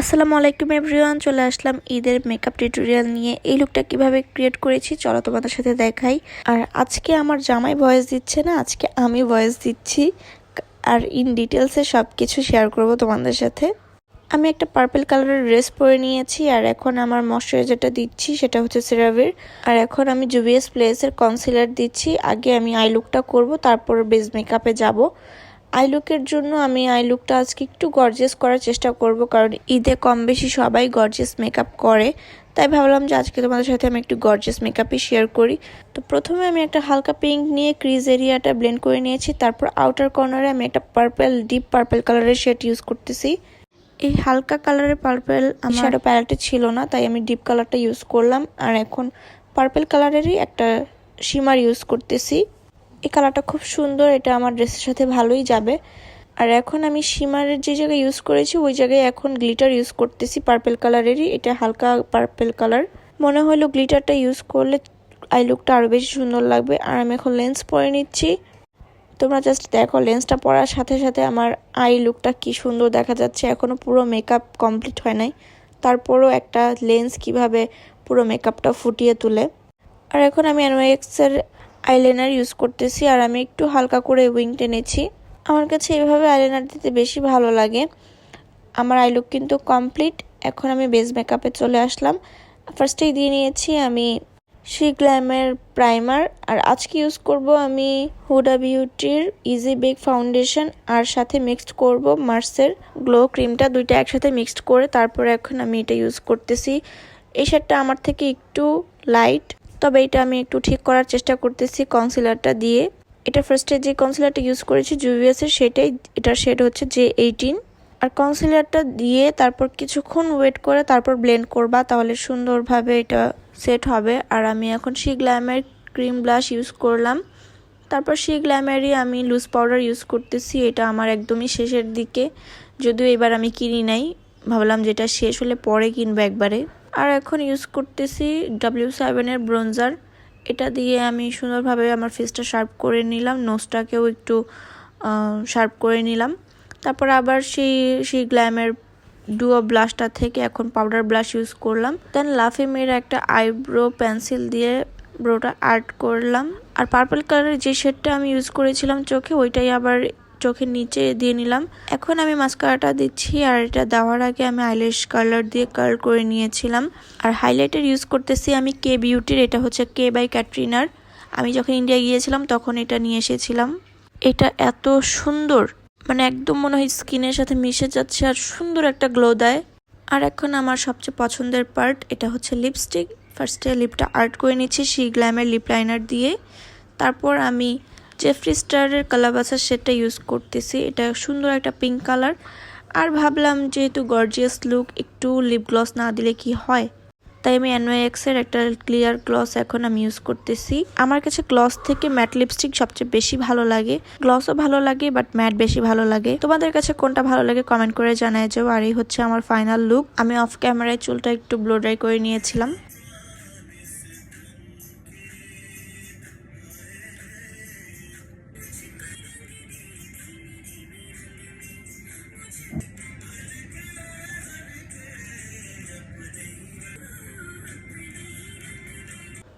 আসসালামু আলাইকুম এভরিওয়ান, চলে আসলাম ঈদের মেকআপ টিউটোরিয়াল নিয়ে। এই লুকটা কীভাবে ক্রিয়েট করেছি, চলো তোমাদের সাথে দেখাই। আর আজকে আমার জামাই ভয়েস দিচ্ছে না, আজকে আমি ভয়েস দিচ্ছি। আর ইন ডিটেলসে সব কিছু শেয়ার করব তোমাদের সাথে। আমি একটা পার্পল কালারের ড্রেস পরে নিয়েছি, আর এখন আমার ময়শ্চারাইজারটা দিচ্ছি, সেটা হচ্ছে সেরাভের আর এখন আমি জুবিএস প্লেসের কনসিলার দিচ্ছি। আগে আমি আই লুকটা করব, তারপর বেস মেকআপে যাব। আই লুকের জন্য আমি আই লুকটা আজকে একটু গর্জেস করার চেষ্টা করব, কারণ ঈদে কম বেশি সবাই গর্জেস মেকআপ করে। তাই ভাবলাম যে আজকে তোমাদের সাথে আমি একটু গর্জেস মেকআপই শেয়ার করি। তো প্রথমে আমি একটা হালকা পিঙ্ক নিয়ে ক্রিজ এরিয়াটা ব্লেন্ড করে নিয়েছি, তারপর আউটার কর্নারে আমি একটা পার্পল ডিপ পার্পল কালারের শেড ইউজ করতেছি। এই হালকা কালারের পার্পেল আমার প্যালেটে ছিল না, তাই আমি ডিপ কালারটা ইউজ করলাম। আর এখন পার্পল কালারেরই একটা শিমার ইউজ করতেছি। এই কালারটা খুব সুন্দর, এটা আমার ড্রেসের সাথে ভালোই যাবে। আর এখন আমি শিমারের যে জায়গায় ইউজ করেছি, ওই জায়গায় এখন গ্লিটার ইউজ করতেছি পার্পল কালারেরই এটা হালকা পার্পেল কালার মনে হলো গ্লিটারটা ইউজ করলে আই লুকটা আরও বেশি সুন্দর লাগবে। আর আমি এখন লেন্স পরে নিচ্ছি। তোমরা জাস্ট দেখো লেন্সটা পরার সাথে সাথে আমার আই লুকটা কি সুন্দর দেখা যাচ্ছে। এখনও পুরো মেকআপ কমপ্লিট হয় নাই। তারপরও একটা লেন্স কীভাবে পুরো মেকআপটা ফুটিয়ে তুলে। আর এখন আমি এনওয়াইএক্সের আইলাইনার ইউজ করতেছি আর আমি একটু হালকা করে উইং টেনেছি আমার কাছে এভাবে আইলাইনার দিতে বেশি ভালো লাগে। আমার আই লুক কিন্তু কমপ্লিট এখন আমি বেস মেকআপে চলে আসলাম। ফার্স্টেই দিয়ে নিয়েছি আমি সি গ্ল্যামের প্রাইমার আর আজকে ইউজ করব আমি হুডা বিউটির ইজি বেক ফাউন্ডেশন আর সাথে মিক্সড করব মার্সের গ্লো ক্রিমটা দুইটা একসাথে মিক্সড করে তারপরে এখন আমি এটা ইউজ করতেছি। এই শার্টটা আমার থেকে একটু লাইট তবে এটা আমি একটু ঠিক করার চেষ্টা করতেছি কনসিলারটা দিয়ে। এটা ফার্স্টে যে কনসিলারটা ইউজ করেছি জুভিএসের সেটাই, এটার শেড হচ্ছে জে এইটিন আর কনসিলারটা দিয়ে তারপর কিছুক্ষণ ওয়েট করে তারপর ব্লেন্ড করবা, তাহলে সুন্দরভাবে এটা সেট হবে। আর আমি এখন সি গ্ল্যামের ক্রিম ব্লাশ ইউজ করলাম। তারপর সি গ্ল্যামেরই আমি লুজ পাউডার ইউজ করতেছি, এটা আমার একদমই শেষের দিকে। যদিও এবার আমি কিনি নাই, ভাবলাম যেটা শেষ হলে পরে কিনবো একবারে। আর এখন ইউজ করতেছি ডাব্লিউ সেভেনের ব্রোঞ্জার এটা দিয়ে আমি সুন্দরভাবে আমার ফেসটা শার্প করে নিলাম নোজটাকেও একটু শার্প করে নিলাম। তারপর আবার সেই সেই গ্ল্যামের ডুয়ো ব্লাশটা থেকে এখন পাউডার ব্লাশ ইউজ করলাম। দেন লাফিমের একটা আইব্রো পেন্সিল দিয়ে ব্রোটা আর্ট করলাম। আর পার্পল কালারের যে শেডটা আমি ইউজ করেছিলাম চোখে, ওইটাই আবার চোখের নিচে দিয়ে নিলাম। এখন আমি মাস্কারাটা দিচ্ছি আর এটা দেওয়ার আগে আমি আইলেশ কালার দিয়ে কার্ল করে নিয়েছিলাম। আর হাইলাইটার ইউজ করতেছি আমি কে বিউটির এটা হচ্ছে কে বাই ক্যাটরিনার আমি যখন ইন্ডিয়া গিয়েছিলাম, তখন এটা নিয়ে এসেছিলাম। এটা এত সুন্দর মানে একদম মনে হয় স্কিনের সাথে মিশে যাচ্ছে আর সুন্দর একটা গ্লো দেয়। আর এখন আমার সবচেয়ে পছন্দের পার্ট এটা হচ্ছে লিপস্টিক ফার্স্টে লিপটা আর্ট করে নিচ্ছি সি গ্ল্যামের লিপ লাইনার দিয়ে। তারপর আমি জেফরি স্টারের কালাবাসার সেটটা ইউজ করতেছি। এটা সুন্দর একটা পিঙ্ক কালার আর ভাবলাম যেহেতু গর্জিয়াস লুক একটু লিপ গ্লস না দিলে কি হয়? তাই আমি এনওয়াইএক্সের একটা ক্লিয়ার গ্লস এখন আমি ইউজ করতেছি। আমার কাছে গ্লস থেকে ম্যাট লিপস্টিক সবচেয়ে বেশি ভালো লাগে। গ্লসও ভালো লাগে বাট ম্যাট বেশি ভালো লাগে। তোমাদের কাছে কোনটা ভালো লাগে কমেন্ট করে জানায় যাও। আর এই হচ্ছে আমার ফাইনাল লুক আমি অফ ক্যামেরায় চুলটা একটু ব্লো ড্রাই করে নিয়েছিলাম।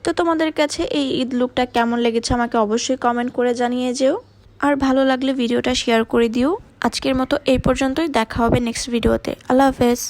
তো তোমাদের কাছে এই ঈদ লুকটা কেমন লেগেছে আমাকে অবশ্যই কমেন্ট করে জানিয়ে যেও। আর ভালো লাগলে ভিডিওটা শেয়ার করে দিও। আজকের মতো এই পর্যন্তই, দেখা হবে নেক্সট ভিডিওতে আল্লাহ হাফেজ।